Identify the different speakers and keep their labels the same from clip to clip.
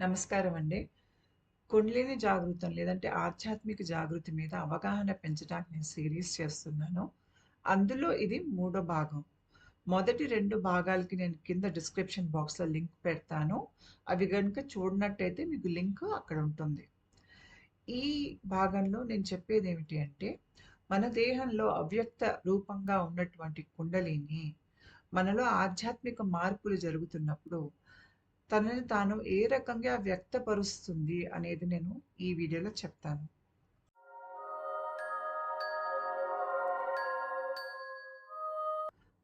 Speaker 1: నమస్కారం అండి. కుండలిని జాగృతం లేదంటే ఆధ్యాత్మిక జాగృతి మీద అవగాహన పెంచడానికి నేను సిరీస్ చేస్తున్నాను. అందులో ఇది మూడో భాగం. మొదటి రెండు భాగాలకి నేను కింద డిస్క్రిప్షన్ బాక్స్‌లో లింక్ పెడతాను. అవి కనుక చూడనట్టయితే మీకు లింక్ అక్కడ ఉంటుంది. ఈ భాగంలో నేను చెప్పేది ఏమిటి అంటే, మన దేహంలో అవ్యక్త రూపంగా ఉన్నటువంటి కుండలిని మనలో ఆధ్యాత్మిక మార్పులు జరుగుతున్నప్పుడు తనని తాను ఏ రకంగా వ్యక్తపరుస్తుంది అనేది నేను ఈ వీడియోలో చెప్తాను.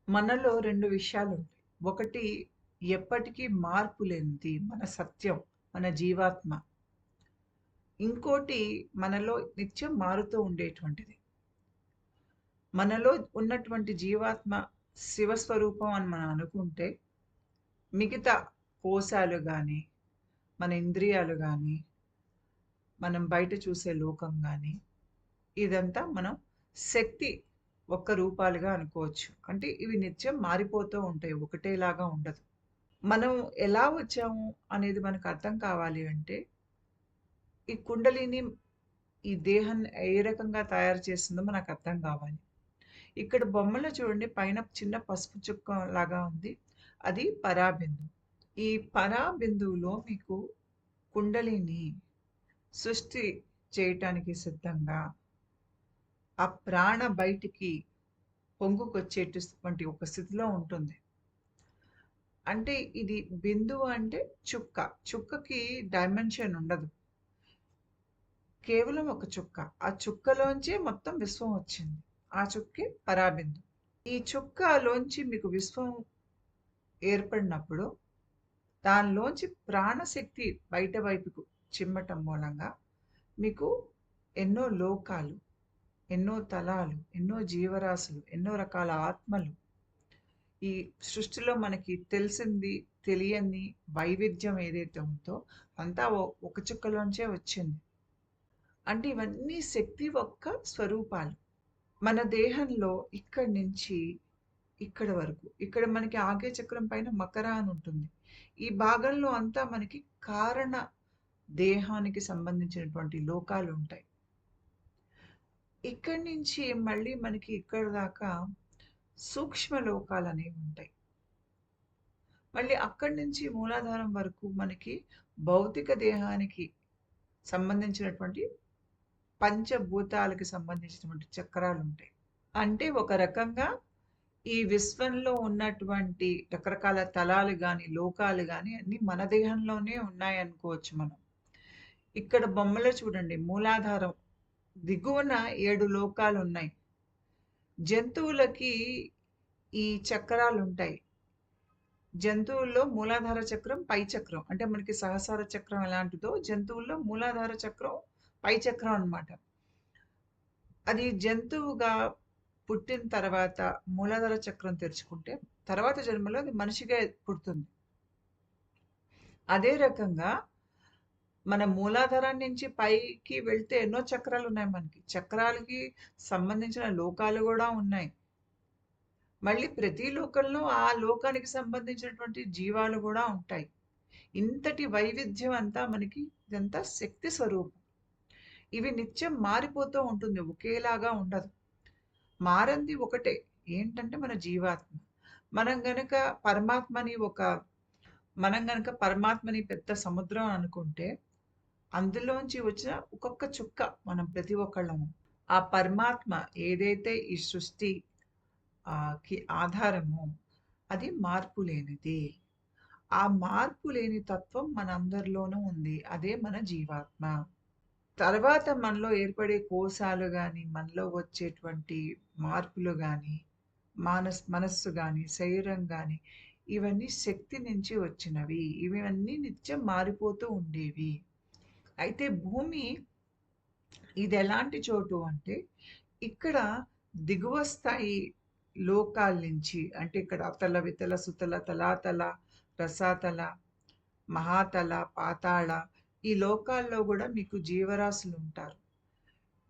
Speaker 1: మనలో రెండు విషయాలు ఉంటాయి ఒకటి ఎప్పటికీ మార్పు లేనిది మన సత్యం, మన జీవాత్మ. ఇంకోటి మనలో నిత్యం మారుతూ ఉండేటువంటిది. మనలో ఉన్నటువంటి జీవాత్మ శివస్వరూపం అని మనం అనుకుంటే, మిగతా కోశాలు కానీ మన ఇంద్రియాలు కానీ మనం బయట చూసే లోకం కానీ ఇదంతా మనం శక్తి ఒక్క రూపాలుగా అనుకోవచ్చు. అంటే ఇవి నిత్యం మారిపోతూ ఉంటాయి. ఒకటేలాగా ఉండదు. మనం ఎలా వచ్చాము అనేది మనకు అర్థం కావాలి అంటే, ఈ కుండలిని ఈ దేహాన్ని ఏ రకంగా తయారు చేస్తుందో మనకు అర్థం కావాలి. ఇక్కడ బొమ్మలో చూడండి పైన చిన్న పసుపు చుక్క లాగా ఉంది. అది పరాబిందు ఈ పరా బిందువులో మీకు కుండలిని సృష్టి చేయటానికి సిద్ధంగా ఆ ప్రాణ బయటికి పొంగుకొచ్చేటటువంటి ఒక స్థితిలో ఉంటుంది. అంటే ఇది బిందువు అంటే చుక్క. చుక్కకి డైమెన్షన్ ఉండదు. కేవలం ఒక చుక్క. ఆ చుక్కలోంచే మొత్తం విశ్వం వచ్చింది. ఆ చుక్కే పరాబిందు ఈ చుక్కలోంచి మీకు విశ్వం ఏర్పడినప్పుడు, దానిలోంచి ప్రాణశక్తి బయట వైపుకు చిమ్మటం మూలంగా మీకు ఎన్నో లోకాలు, ఎన్నో తలాలు, ఎన్నో జీవరాశులు, ఎన్నో రకాల ఆత్మలు ఈ సృష్టిలో మనకి తెలిసింది, తెలియని వైవిధ్యం ఏదైతే ఉందో అంతా ఒ ఒక చుక్కలోంచే వచ్చింది. అంటే ఇవన్నీ శక్తి యొక్క స్వరూపాలు. మన దేహంలో ఇక్కడి నుంచి ఇక్కడ వరకు, ఇక్కడ మనకి ఆగే చక్రం పైన మకర అని ఉంటుంది. ఈ భాగంలో అంతా మనకి కారణ దేహానికి సంబంధించినటువంటి లోకాలు ఉంటాయి ఇక్కడి నుంచి మళ్ళీ మనకి ఇక్కడ దాకా సూక్ష్మ లోకాలు అనేవి ఉంటాయి. మళ్ళీ అక్కడి నుంచి మూలాధారం వరకు మనకి భౌతిక దేహానికి సంబంధించినటువంటి పంచభూతాలకి సంబంధించినటువంటి చక్రాలు ఉంటాయి అంటే ఒక రకంగా ఈ విశ్వంలో ఉన్నటువంటి రకరకాల తలాలు కానీ లోకాలు కానీ అన్నీ మన దేహంలోనే ఉన్నాయనుకోవచ్చు మనం. ఇక్కడ బొమ్మలో చూడండి మూలాధారం దిగువన ఏడు లోకాలు ఉన్నాయి జంతువులకి ఈ చక్రాలుంటాయి. జంతువుల్లో మూలాధార చక్రం, పై చక్రం. అంటే మనకి సహసార చక్రం ఎలాంటిదో జంతువుల్లో మూలాధార చక్రం, పై చక్రం అనమాట అది జంతువుగా పుట్టిన తర్వాత మూలాధార చక్రం తెరుచుకుంటే, తర్వాత జన్మలో అది మనిషిగా పుడుతుంది. అదే రకంగా మన మూలాధారం నుంచి పైకి వెళ్తే ఎన్నో చక్రాలు ఉన్నాయి మనకి. చక్రాలకి సంబంధించిన లోకాలు కూడా ఉన్నాయి. మళ్ళీ ప్రతి లోకంలో ఆ లోకానికి సంబంధించినటువంటి జీవాలు కూడా ఉంటాయి. ఇంతటి వైవిధ్యం అంతా మనకి ఇదంతా శక్తి స్వరూపం. ఇవి నిత్యం మారిపోతూ ఉంటుంది. ఒకేలాగా ఉండదు. మారంది ఒకటే. ఏంటంటే మన జీవాత్మ. మనం గనక పరమాత్మని ఒక మనం గనక పరమాత్మని పెద్ద సముద్రం అనుకుంటే, అందులోంచి వచ్చిన ఒక్కొక్క చుక్క మనం ప్రతి ఒక్కళ్ళము. ఆ పరమాత్మ ఏదైతే ఈ సృష్టి కి ఆధారమో అది మార్పు లేనిది. ఆ మార్పు లేని తత్వం మనందరిలోనూ ఉంది. అదే మన జీవాత్మ. తర్వాత మనలో ఏర్పడే కోశాలు కానీ మనలో వచ్చేటువంటి మార్పులు కానీ మానస్ మనస్సు కానీ శరీరం కానీ ఇవన్నీ శక్తి నుంచి వచ్చినవి. ఇవన్నీ నిత్యం మారిపోతూ ఉండేవి. అయితే భూమి ఇది ఎలాంటి చోటు అంటే, ఇక్కడ దిగువ స్థాయి లోకాల నుంచి అంటే ఇక్కడ అతల, వితల, సుతల, తలాతల, రసాతల, మహాతల, పాతాళ ఈ లోకాల్లో కూడా మీకు జీవరాశులు ఉంటారు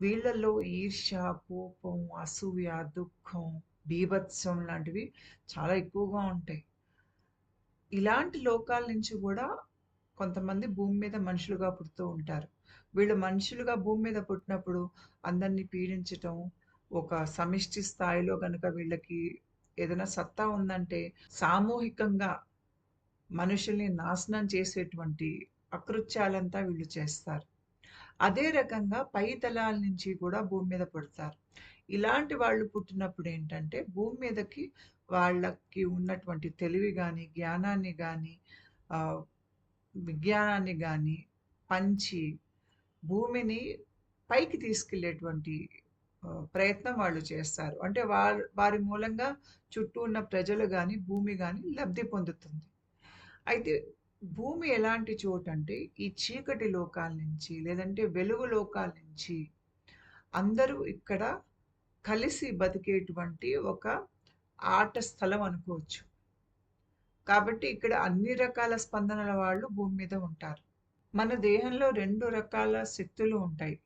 Speaker 1: వీళ్ళల్లో ఈర్ష్య, కోపం, అసూయ, దుఃఖం, బీభత్సం లాంటివి చాలా ఎక్కువగా ఉంటాయి. ఇలాంటి లోకాల నుంచి కూడా కొంతమంది భూమి మీద మనుషులుగా పుడుతూ ఉంటారు. వీళ్ళు మనుషులుగా భూమి మీద పుట్టినప్పుడు అందరిని పీడించటం, ఒక సమిష్టి స్థాయిలో కనుక వీళ్ళకి ఏదైనా సత్తా ఉందంటే సామూహికంగా మనుషుల్ని నాశనం చేసేటువంటి అకృత్యాలంతా వీళ్ళు చేస్తారు. అదే రకంగా పై తలాల నుంచి కూడా భూమి మీద పుడతారు. ఇలాంటి వాళ్ళు పుట్టినప్పుడు ఏంటంటే భూమి మీదకి వాళ్ళకి ఉన్నటువంటి తెలివి కానీ జ్ఞానాన్ని కానీ విజ్ఞానాన్ని కానీ పంచి, భూమిని పైకి తీసుకెళ్ళేటువంటి ప్రయత్నం వాళ్ళు చేస్తారు. అంటే వారు వారి మూలంగా చుట్టూ ఉన్న ప్రజలు కానీ భూమి కానీ లబ్ధి పొందుతుంది. అయితే భూమి ఎలాంటి చోటంటే, ఈ చీకటి లోకాల నుంచి, లేదంటే వెలుగు లోకాల నుంచి అందరూ ఇక్కడ కలిసి బతికేటువంటి ఒక ఆట స్థలం అనుకోవచ్చు. కాబట్టి ఇక్కడ అన్ని రకాల స్పందనల వాళ్ళు భూమి మీద ఉంటారు. మన దేహంలో రెండు రకాల శక్తులు ఉంటాయి.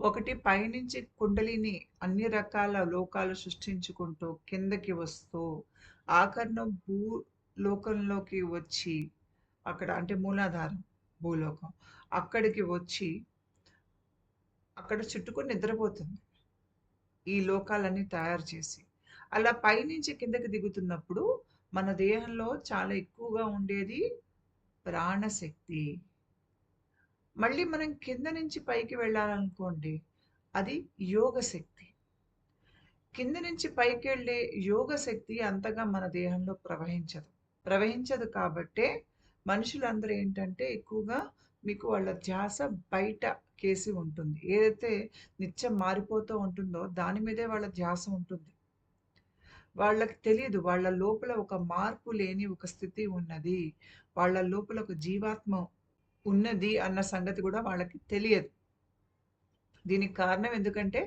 Speaker 1: ఒకటి పైనుంచి కుండలిని అన్ని రకాల లోకాలు సృష్టించుకుంటూ కిందకి వస్తూ, ఆకరం భూ లోకంలోకి వచ్చి, అక్కడ అంటే మూలాధారం భూలోకం. అక్కడికి వచ్చి అక్కడ చుట్టుకొని నిద్రపోతుంది. ఈ లోకాలన్నీ తయారు చేసి. అలా పైనుంచి కిందకి దిగుతున్నప్పుడు మన దేహంలో చాలా ఎక్కువగా ఉండేది ప్రాణశక్తి. మళ్ళీ మనం కింద నుంచి పైకి వెళ్ళాలనుకోండి, అది యోగశక్తి. కింద నుంచి పైకి వెళ్ళే యోగ యోగశక్తి అంతగా మన దేహంలో ప్రవహించదు. ప్రవహించదు కాబట్టే మనుషులందరూ ఏంటంటే ఎక్కువగా మీకు వాళ్ళ ధ్యాస బయటకేసి ఉంటుంది. ఏదైతే నిత్యం మారిపోతూ ఉంటుందో దాని మీదే వాళ్ళ ధ్యాస ఉంటుంది. వాళ్ళకి తెలియదు వాళ్ళ లోపల ఒక మార్పు లేని ఒక స్థితి ఉన్నది. వాళ్ళ లోపల ఒక జీవాత్మ ఉన్నది అన్న సంగతి కూడా వాళ్ళకి తెలియదు. దీనికి కారణం ఎందుకంటే,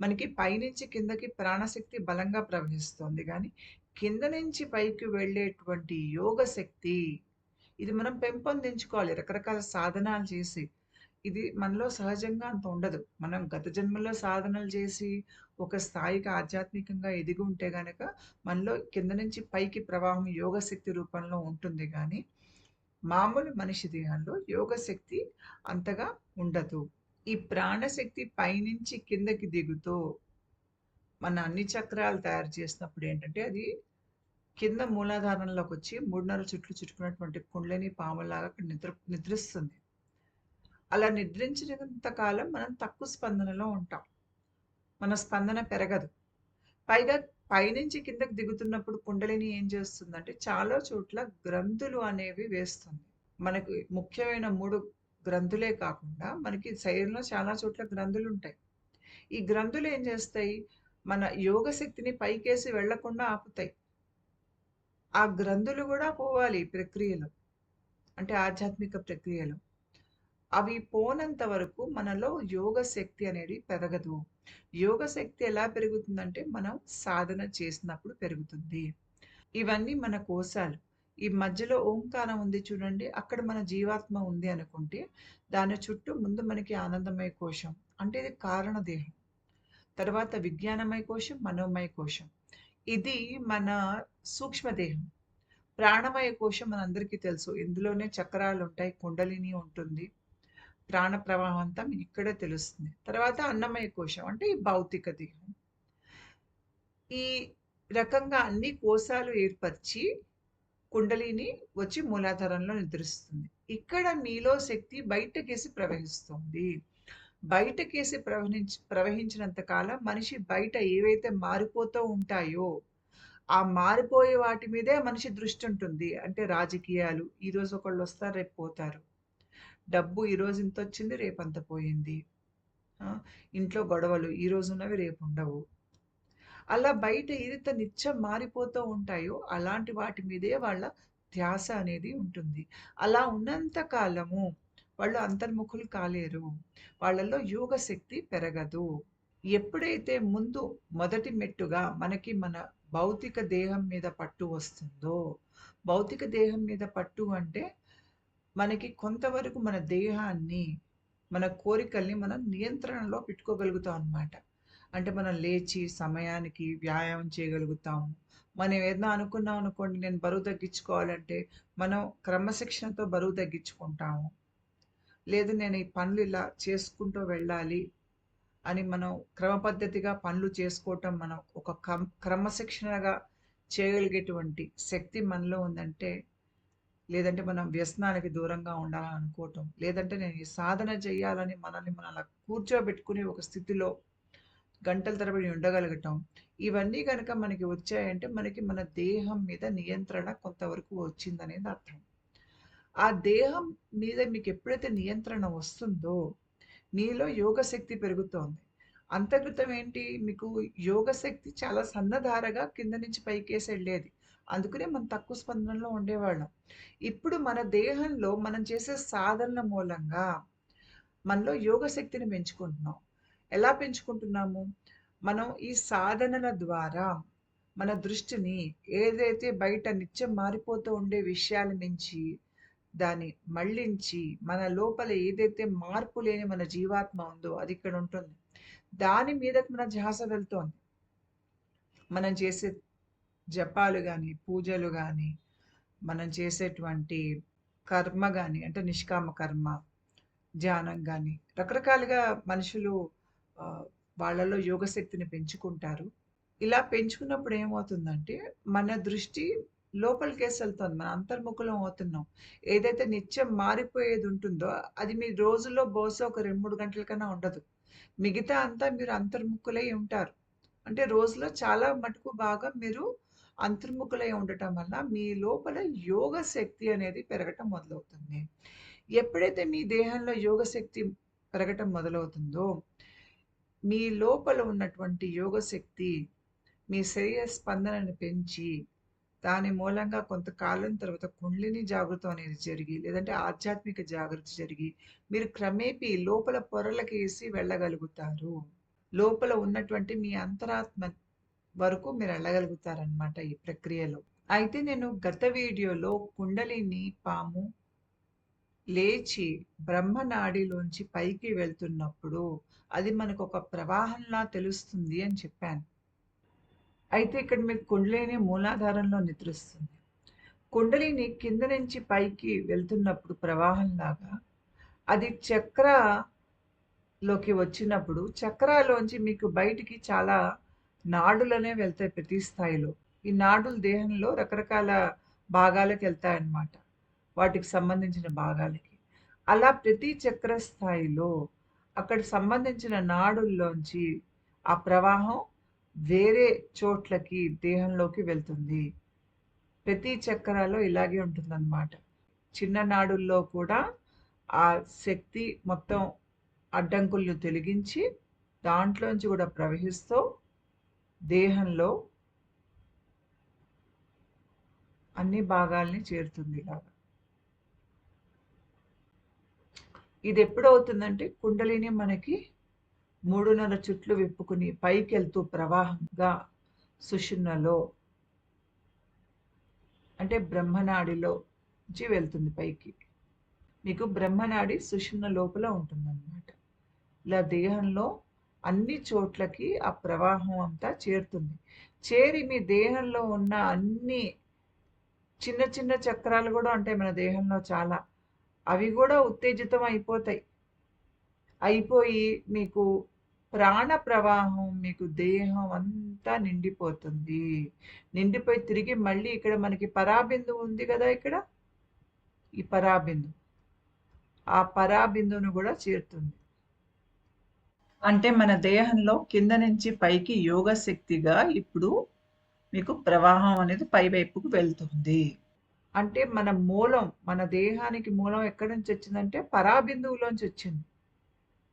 Speaker 1: మనకి పైనుంచి కిందకి ప్రాణశక్తి బలంగా ప్రవహిస్తోంది కానీ కింద నుంచి పైకి వెళ్ళేటువంటి యోగ శక్తి ఇది మనం పెంపొందించుకోవాలి రకరకాల సాధనాలు చేసి. ఇది మనలో సహజంగా అంత ఉండదు. మనం గత జన్మలో సాధనలు చేసి, ఒక స్థాయికి ఆధ్యాత్మికంగా ఎదిగి ఉంటే గనక, మనలో కింద నుంచి పైకి ప్రవాహం యోగశక్తి రూపంలో ఉంటుంది కానీ మామూలు మనిషి దేహంలో యోగశక్తి అంతగా ఉండదు. ఈ ప్రాణశక్తి పైనుంచి కిందకి దిగుతూ, మన అన్ని చక్రాలు తయారు చేసినప్పుడు ఏంటంటే, అది కింద మూలాధారంలోకొచ్చి 3:30 చుట్లు చుట్టుకున్నటువంటి కుండలిని పాములాగా నిద్ర నిద్రిస్తుంది. అలా నిద్రించినంత కాలం మనం తక్కువ స్పందనలో ఉంటాం. మన స్పందన పెరగదు. పైగా పైనుంచి కిందకి దిగుతున్నప్పుడు కుండలిని ఏం చేస్తుందంటే, చాలా చోట్ల గ్రంథులు అనేవి వేస్తుంది. మనకి ముఖ్యమైన మూడు గ్రంథులే కాకుండా, మనకి శరీరంలో చాలా చోట్ల గ్రంథులు ఉంటాయి ఈ గ్రంథులు ఏం చేస్తాయి, మన యోగశక్తిని పైకేసి వెళ్ళకుండా ఆపుతాయి. ఆ గ్రంథులు కూడా పోవాలి ప్రక్రియలో. అంటే ఆధ్యాత్మిక ప్రక్రియలో. అవి పోనంత వరకు మనలో యోగశక్తి అనేది పెరగదు. యోగ శక్తి ఎలా పెరుగుతుందంటే, మనం సాధన చేసినప్పుడు పెరుగుతుంది. ఇవన్నీ మన కోశాలు. ఈ మధ్యలో ఓంకారం ఉంది చూడండి, అక్కడ మన జీవాత్మ ఉంది అనుకుంటే, దాని చుట్టూ ముందు మనకి ఆనందమయ కోశం అంటే ఇది కారణ దేహం. తర్వాత విజ్ఞానమయ కోశం, మనోమయ కోశం. ఇది మన సూక్ష్మదేహం ప్రాణమయ కోశం మనందరికీ తెలుసు. ఇందులోనే చక్రాలు ఉంటాయి కుండలిని ఉంటుంది. ప్రాణ ప్రవాహం అంతా మీకిక్కడే తెలుస్తుంది. తర్వాత అన్నమయ కోశం అంటే ఈ భౌతిక దేహం. ఈ రకంగా అన్ని కోశాలు ఏర్పరిచి, కుండలిని వచ్చి మూలాధారంలో నిద్రిస్తుంది. ఇక్కడ మీలో శక్తి బయటకేసి ప్రవహిస్తుంది. బయటకేసి ప్రవహించి ప్రవహించినంత కాలం మనిషి బయట ఏవైతే మారిపోతూ ఉంటాయో, ఆ మారిపోయే వాటి మీదే మనిషి దృష్టి ఉంటుంది అంటే రాజకీయాలు, ఈరోజు ఒకళ్ళు వస్తారు రేపు పోతారు. డబ్బు ఈరోజు ఇంత వచ్చింది రేపు అంత పోయింది. ఇంట్లో గొడవలు ఈరోజు ఉన్నవి రేపు ఉండవు అలా బయట ఏదైతే నిత్యం మారిపోతూ ఉంటాయో, అలాంటి వాటి మీదే వాళ్ళ ధ్యాస అనేది ఉంటుంది. అలా ఉన్నంత కాలము వాళ్ళు అంతర్ముఖులు కాలేరు. వాళ్ళల్లో యోగ శక్తి పెరగదు. ఎప్పుడైతే ముందు మొదటి మెట్టుగా మనకి మన భౌతిక దేహం మీద పట్టు వస్తుందో, భౌతిక దేహం మీద పట్టు అంటే, మనకి కొంతవరకు మన దేహాన్ని, మన కోరికల్ని మనం నియంత్రణలో పెట్టుకోగలుగుతాం అన్నమాట. అంటే మనం లేచి సమయానికి వ్యాయామం చేయగలుగుతాము. మనం ఏదైనా అనుకున్నాం అనుకోండి నేను బరువు తగ్గించుకోవాలంటే, మనం క్రమశిక్షణతో బరువు తగ్గించుకుంటాము. లేదు నేను ఈ పనులు ఇలా చేసుకుంటూ వెళ్ళాలి అని మనం క్రమపద్ధతిగా పనులు చేసుకోవటం మనం ఒక క్రమశిక్షణగా చేయగలిగేటువంటి శక్తి మనలో ఉందంటే, లేదంటే మనం వ్యసనానికి దూరంగా ఉండాలని అనుకోవటం, లేదంటే నేను ఈ సాధన చేయాలని మనల్ని మనం అలా కూర్చోబెట్టుకునే ఒక స్థితిలో గంటల తరబడి ఉండగలగటం. ఇవన్నీ కనుక మనకి వచ్చాయంటే మనకి మన దేహం మీద నియంత్రణ కొంతవరకు వచ్చిందనేది అర్థం. ఆ దేహం మీద మీకు ఎప్పుడైతే నియంత్రణ వస్తుందో, మీలో యోగశక్తి పెరుగుతోంది. అంతర్గతం ఏంటి మీకు యోగశక్తి చాలా సన్నధారగా కింద నుంచి పైకేసి వెళ్ళేది అందుకనే మనం తక్కువ స్పందనలో ఉండేవాళ్ళం. ఇప్పుడు మన దేహంలో మనం చేసే సాధనల మూలంగా మనలో యోగశక్తిని పెంచుకుంటున్నాం. ఎలా పెంచుకుంటున్నాము? మనం ఈ సాధనల ద్వారా మన దృష్టిని ఏదైతే బయట నిత్యం మారిపోతూ ఉండే విషయాల నుంచి దాన్ని మళ్ళించి, మన లోపల ఏదైతే మార్పు లేని మన జీవాత్మ ఉందో అది ఇక్కడ ఉంటుంది. దాని మీదకి మన ధ్యాస వెళ్తోంది. మనం చేసే జపాలు కానీ పూజలు కానీ మనం చేసేటువంటి కర్మ కానీ అంటే నిష్కామ కర్మ, ధ్యానం కానీ రకరకాలుగా మనుషులు వాళ్ళలో యోగశక్తిని పెంచుకుంటారు. ఇలా పెంచుకున్నప్పుడు ఏమవుతుందంటే, మన దృష్టి లోపలికేసెళ్తోంది. మనం అంతర్ముఖులం అవుతున్నాం. ఏదైతే నిత్యం మారిపోయేది ఉంటుందో, అది మీ రోజుల్లో బహుశా ఒక 2, 3 గంటల కన్నా ఉండదు. మిగతా అంతా మీరు అంతర్ముఖులై ఉంటారు. అంటే రోజులో చాలా మటుకు బాగా మీరు అంతర్ముఖులై ఉండటం వల్ల మీ లోపల యోగ శక్తి అనేది పెరగటం మొదలవుతుంది. ఎప్పుడైతే మీ దేహంలో యోగ శక్తి పెరగటం మొదలవుతుందో, మీ లోపల ఉన్నటువంటి యోగశక్తి మీ శరీర స్పందనను పెంచి, దాని మూలంగా కొంతకాలం తర్వాత కుండలిని జాగృతం అనేది జరిగి, లేదంటే ఆధ్యాత్మిక జాగృతి జరిగి, మీరు క్రమేపీ లోపల పొరలకేసి వెళ్ళగలుగుతారు. లోపల ఉన్నటువంటి మీ అంతరాత్మ వరకు మీరు వెళ్ళగలుగుతారనమాట ఈ ప్రక్రియలో. అయితే నేను గత వీడియోలో కుండలిని పాము లేచి బ్రహ్మనాడిలోంచి పైకి వెళ్తున్నప్పుడు, అది మనకొక ప్రవాహంలా తెలుస్తుంది అని చెప్పాను. అయితే ఇక్కడ మీకు కుండలిని మూలాధారంలో నిద్రిస్తుంది. కుండలిని కింద నుంచి పైకి వెళ్తున్నప్పుడు ప్రవాహంలాగా, అది చక్రలోకి వచ్చినప్పుడు, చక్రాలోంచి మీకు బయటికి చాలా నాడులనే వెళ్తాయి ప్రతి స్థాయిలో. ఈ నాడులు దేహంలో రకరకాల భాగాలకెళ్తాయన్నమాట. వాటికి సంబంధించిన భాగాలకి. అలా ప్రతి చక్ర స్థాయిలో అక్కడ సంబంధించిన నాడుల్లోంచి ఆ ప్రవాహం వేరే చోట్లకి దేహంలోకి వెళ్తుంది. ప్రతి చక్రాలో ఇలాగే ఉంటుందన్నమాట. చిన్ననాడుల్లో కూడా ఆ శక్తి మొత్తం అడ్డంకులను తొలగించి, దాంట్లోంచి కూడా ప్రవహిస్తూ దేహంలో అన్ని భాగాల్ని చేరుతుంది ఇలాగ. అవుతుందంటే కుండలిని మనకి 3:30 చుట్లు విప్పుకుని పైకెళ్తూ ప్రవాహంగా సుషున్నలో అంటే బ్రహ్మనాడిలోంచి వెళ్తుంది పైకి. మీకు బ్రహ్మనాడి సుషున్న లోపల ఉంటుందన్నమాట. ఇలా దేహంలో అన్ని చోట్లకి ఆ ప్రవాహం అంతా చేరుతుంది. చేరి మీ దేహంలో ఉన్న అన్ని చిన్న చిన్న చక్రాలు కూడా ఉంటాయి మన దేహంలో చాలా. అవి కూడా ఉత్తేజితం అయిపోతాయి. అయిపోయి మీకు ప్రాణ ప్రవాహం మీకు దేహం అంతా నిండిపోతుంది. నిండిపోయి తిరిగి మళ్ళీ ఇక్కడ మనకి పరాబిందు ఉంది కదా ఇక్కడ. ఈ పరాబిందు ఆ పరాబిందును కూడా చేరుతుంది. అంటే మన దేహంలో కింద నుంచి పైకి యోగ శక్తిగా ఇప్పుడు మీకు ప్రవాహం అనేది పై వైపుకు వెళ్తుంది. అంటే మన మూలం, మన దేహానికి మూలం ఎక్కడి నుంచి వచ్చిందంటే పరాబిందువులోంచి వచ్చింది.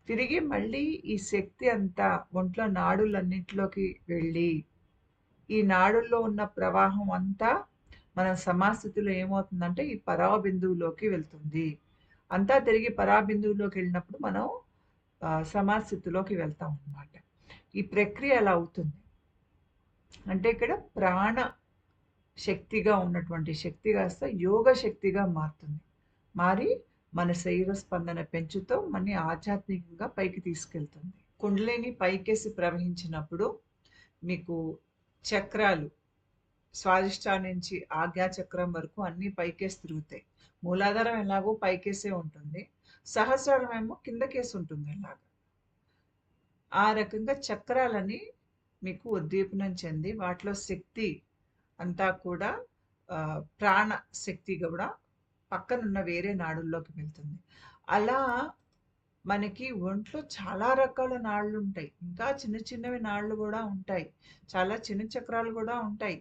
Speaker 1: తిరిగి మళ్ళీ ఈ శక్తి అంతా ఒంట్లో నాడులన్నింటిలోకి వెళ్ళి, ఈ నాడుల్లో ఉన్న ప్రవాహం అంతా మన సమాస్థితిలో ఏమవుతుందంటే ఈ పరాబిందువులోకి వెళ్తుంది. అంతా తిరిగి పరాబిందువులోకెళ్ళినప్పుడు మనం సమాస్థితిలోకి వెళ్తాం అన్నమాట. ఈ ప్రక్రియ అలా అవుతుంది. అంటే ఇక్కడ ప్రాణ శక్తిగా ఉన్నటువంటి శక్తి కాస్త యోగ శక్తిగా మారుతుంది. మారి మన శరీర స్పందన పెంచుతూ మన ఆధ్యాత్మికంగా పైకి తీసుకెళ్తుంది. కుండలిని పైకేసి ప్రవహించినప్పుడు మీకు చక్రాలు స్వాదిష్టా నుంచి ఆజ్ఞా చక్రం వరకు అన్నీ పైకేసి తిరుగుతాయి. మూలాధారం ఎలాగో పైకేసే ఉంటుంది. సహస్రారం ఏమో కిందకేసి ఉంటుంది అలాగా ఆ రకంగా చక్రాలని మీకు ఉద్దీపనం చెంది వాటిలో శక్తి అంతా కూడా ప్రాణ శక్తి కూడా పక్కనున్న వేరే నాడుల్లోకి వెళ్తుంది. అలా మనకి ఒంట్లో చాలా రకాల నాళ్ళు ఉంటాయి ఇంకా చిన్న చిన్నవి నాళ్ళు కూడా ఉంటాయి. చాలా చిన్న చక్రాలు కూడా ఉంటాయి.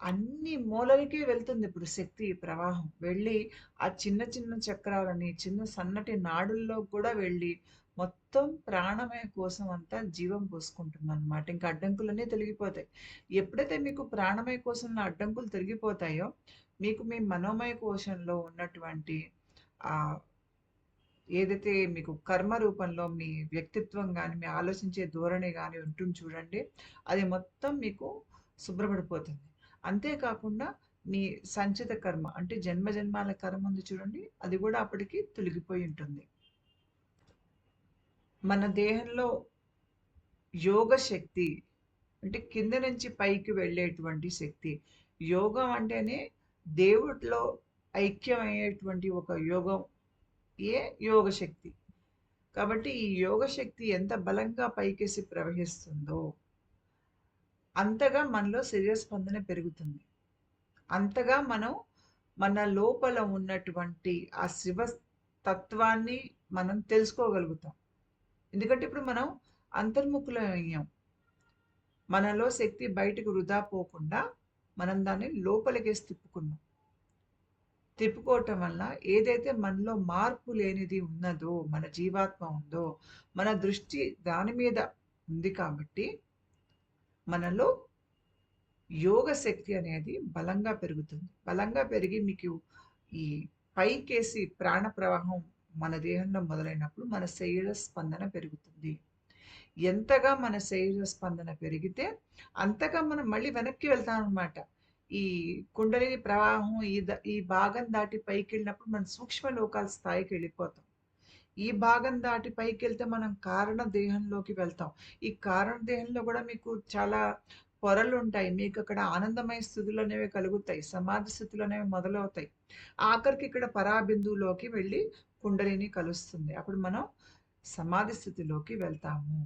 Speaker 1: అన్ని మూలలకి వెళ్తుంది ఇప్పుడు శక్తి ప్రవాహం. వెళ్ళి ఆ చిన్న చిన్న చక్రాలని చిన్న సన్నటి నాడుల్లో కూడా వెళ్ళి మొత్తం ప్రాణమయ కోసం అంతా జీవం పోసుకుంటుంది అనమాట ఇంకా అడ్డంకులన్నీ తొలగిపోతాయి. ఎప్పుడైతే మీకు ప్రాణమయ కోసం అడ్డంకులు తొలగిపోతాయో మీకు మీ మనోమయ కోశంలో ఉన్నటువంటి ఏదైతే మీకు కర్మ రూపంలో మీ వ్యక్తిత్వం కానీ మీ ఆలోచించే ధోరణి కానీ ఉంటుంది చూడండి అది మొత్తం మీకు శుభ్రపడిపోతుంది. అంతేకాకుండా మీ సంచిత కర్మ అంటే జన్మ జన్మాల కర్మ ఉంది చూడండి అది కూడా అప్పటికి తొలగిపోయి ఉంటుంది. మన దేహంలో యోగ శక్తి అంటే కింద నుంచి పైకి వెళ్ళేటువంటి శక్తి యోగం అంటేనే దేవుడిలో ఐక్యమయ్యేటువంటి ఒక యోగం ఏ యోగ శక్తి కాబట్టి ఈ యోగ శక్తి ఎంత బలంగా పైకేసి ప్రవహిస్తుందో అంతగా మనలో శరీర స్పందన పెరుగుతుంది. అంతగా మనం మన లోపల ఉన్నటువంటి ఆ శివ తత్వాన్ని మనం తెలుసుకోగలుగుతాం. ఎందుకంటే ఇప్పుడు మనం అంతర్ముఖులయ్యాం మనలో శక్తి బయటకు వృధా పోకుండా మనం దాన్ని లోపలికేసి తిప్పుకున్నాం. తిప్పుకోవటం వల్ల ఏదైతే మనలో మార్పు లేనిది ఉన్నదో మన జీవాత్మ ఉందో మన దృష్టి దాని మీద ఉంది కాబట్టి మనలో యోగ శక్తి అనేది బలంగా పెరుగుతుంది. బలంగా పెరిగి మీకు ఈ పైకేసి ప్రాణ ప్రవాహం మన దేహంలో మొదలైనప్పుడు మన శరీర స్పందన పెరుగుతుంది. ఎంతగా మన శరీర స్పందన పెరిగితే అంతగా మనం మళ్ళీ వెనక్కి వెళ్తాం అనమాట ఈ కుండలిని ప్రవాహం ఈ ఈ భాగం దాటి పైకి వెళ్ళినప్పుడు మనం సూక్ష్మ లోకాల స్థాయికి వెళ్ళిపోతాం. ఈ భాగం దాటి పైకి వెళ్తే మనం కారణ దేహంలోకి వెళ్తాం. ఈ కారణ దేహంలో కూడా మీకు చాలా పొరలు ఉంటాయి మీకు అక్కడ ఆనందమయ స్థితులు అనేవి కలుగుతాయి. సమాధి స్థితులు అనేవి మొదలవుతాయి. ఆఖరికి ఇక్కడ పరాబిందువులోకి వెళ్ళి కుండలిని కలుస్తుంది. అప్పుడు మనం సమాధి స్థితిలోకి వెళ్తాము.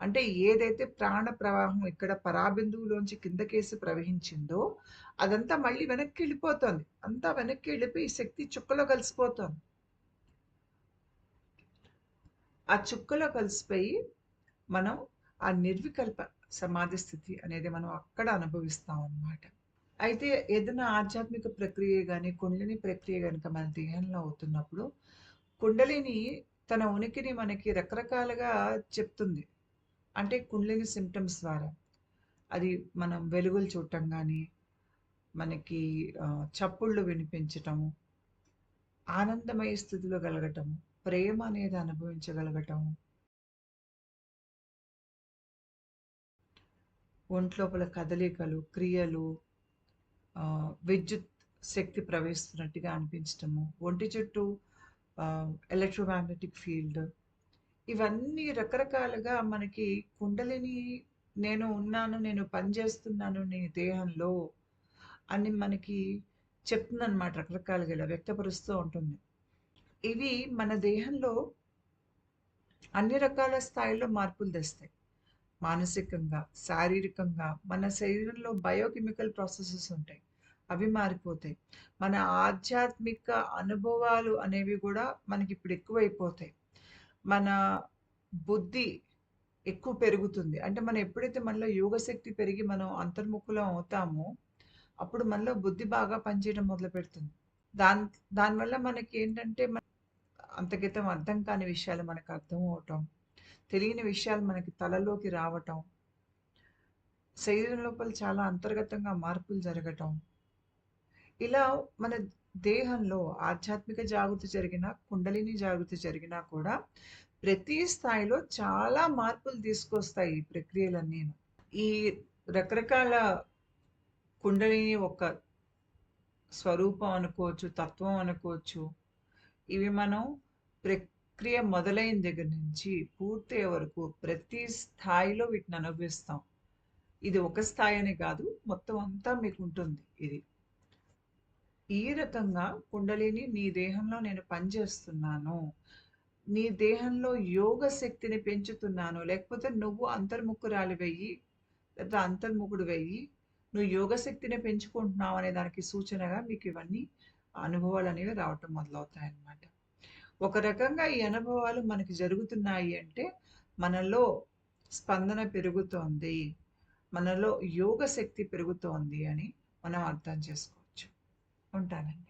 Speaker 1: అంటే ఏదైతే ప్రాణ ప్రవాహం ఇక్కడ పరాబిందువులోంచి కిందకేసి ప్రవహించిందో అదంతా మళ్ళీ వెనక్కి వెళ్ళిపోతుంది. అంతా వెనక్కి వెళ్ళిపోయి శక్తి చుక్కలో కలిసిపోతుంది. ఆ చుక్కలో కలిసిపోయి మనం ఆ నిర్వికల్ప సమాధి స్థితి అనేది మనం అక్కడ అనుభవిస్తాం అన్నమాట. అయితే ఏదైనా ఆధ్యాత్మిక ప్రక్రియ కానీ కుండలిని ప్రక్రియ కనుక మన దేహంలో అవుతున్నప్పుడు కుండలిని తన ఉనికిని మనకి రకరకాలుగా చెప్తుంది. అంటే కుండలిని సిమ్టమ్స్ ద్వారా. అది మనం వెలుగులు చూడటం కానీ మనకి చప్పుళ్ళు వినిపించటం ఆనందమయ స్థితిలో కలగటం ప్రేమ అనేది అనుభవించగలగటం ఒంట్లోపల కదలికలు క్రియలు విద్యుత్ శక్తి ప్రవహిస్తున్నట్టుగా అనిపించటము. ఒంటి చుట్టూ ఎలక్ట్రోమాగ్నెటిక్ ఫీల్డ్ ఇవన్నీ రకరకాలుగా మనకి కుండలిని నేను ఉన్నాను నేను పనిచేస్తున్నాను నీ దేహంలో అని మనకి చెప్తుందన్నమాట రకరకాలుగా ఇలా వ్యక్తపరుస్తూ ఉంటుంది. ఇవి మన దేహంలో అన్ని రకాల స్థాయిలో మార్పులు తెస్తాయి. మానసికంగా శారీరకంగా మన శరీరంలో బయోకెమికల్ ప్రాసెసెస్ ఉంటాయి. అవి మారిపోతాయి. మన ఆధ్యాత్మిక అనుభవాలు అనేవి కూడా మనకి ఇప్పుడు ఎక్కువైపోతాయి. మన బుద్ధి ఎక్కువ పెరుగుతుంది. అంటే మనం ఎప్పుడైతే మనలో యోగశక్తి పెరిగి మనం అంతర్ముఖులం అవుతామో అప్పుడు మనలో బుద్ధి బాగా పనిచేయడం మొదలు పెడుతుంది. దాని దానివల్ల మనకి ఏంటంటే మన అంతకితం అర్థం కాని విషయాలు మనకు అర్థం అవటం తెలియని విషయాలు మనకి తలలోకి రావటం శరీరం లోపల చాలా అంతర్గతంగా మార్పులు జరగటం ఇలా మన దేహంలో ఆధ్యాత్మిక జాగృతి జరిగినా కుండలిని జాగృతి జరిగినా కూడా ప్రతి స్థాయిలో చాలా మార్పులు తీసుకొస్తాయి ఈ ప్రక్రియలన్నీ ఈ రకరకాల కుండలిని ఒక స్వరూపం అనుకోవచ్చు తత్వం అనుకోవచ్చు ఇవి మనం ప్రక్రియ మొదలైన దగ్గర నుంచి పూర్తయ్యే వరకు ప్రతి స్థాయిలో వీటిని అనుభవిస్తాం. ఇది ఒక స్థాయి అని కాదు. మొత్తం అంతా మీకు ఉంటుంది ఇది. ఈ రకంగా కుండలిని నీ దేహంలో నేను పనిచేస్తున్నాను. నీ దేహంలో యోగ శక్తిని పెంచుతున్నాను. లేకపోతే నువ్వు అంతర్ముఖురాలివయ్యి, లేదా అంతర్ముఖుడు వెయ్యి నువ్వు యోగ శక్తిని పెంచుకుంటున్నావు అనే దానికి సూచనగా మీకు ఇవన్నీ అనుభవాలు అనేవి రావటం మొదలవుతాయి అన్నమాట ఒక రకంగా ఈ అనుభవాలు మనకి జరుగుతున్నాయి అంటే, మనలో స్పందన పెరుగుతోంది. మనలో యోగ శక్తి పెరుగుతోంది అని మనం అర్థం చేసుకోవాలి ఉంటానండి.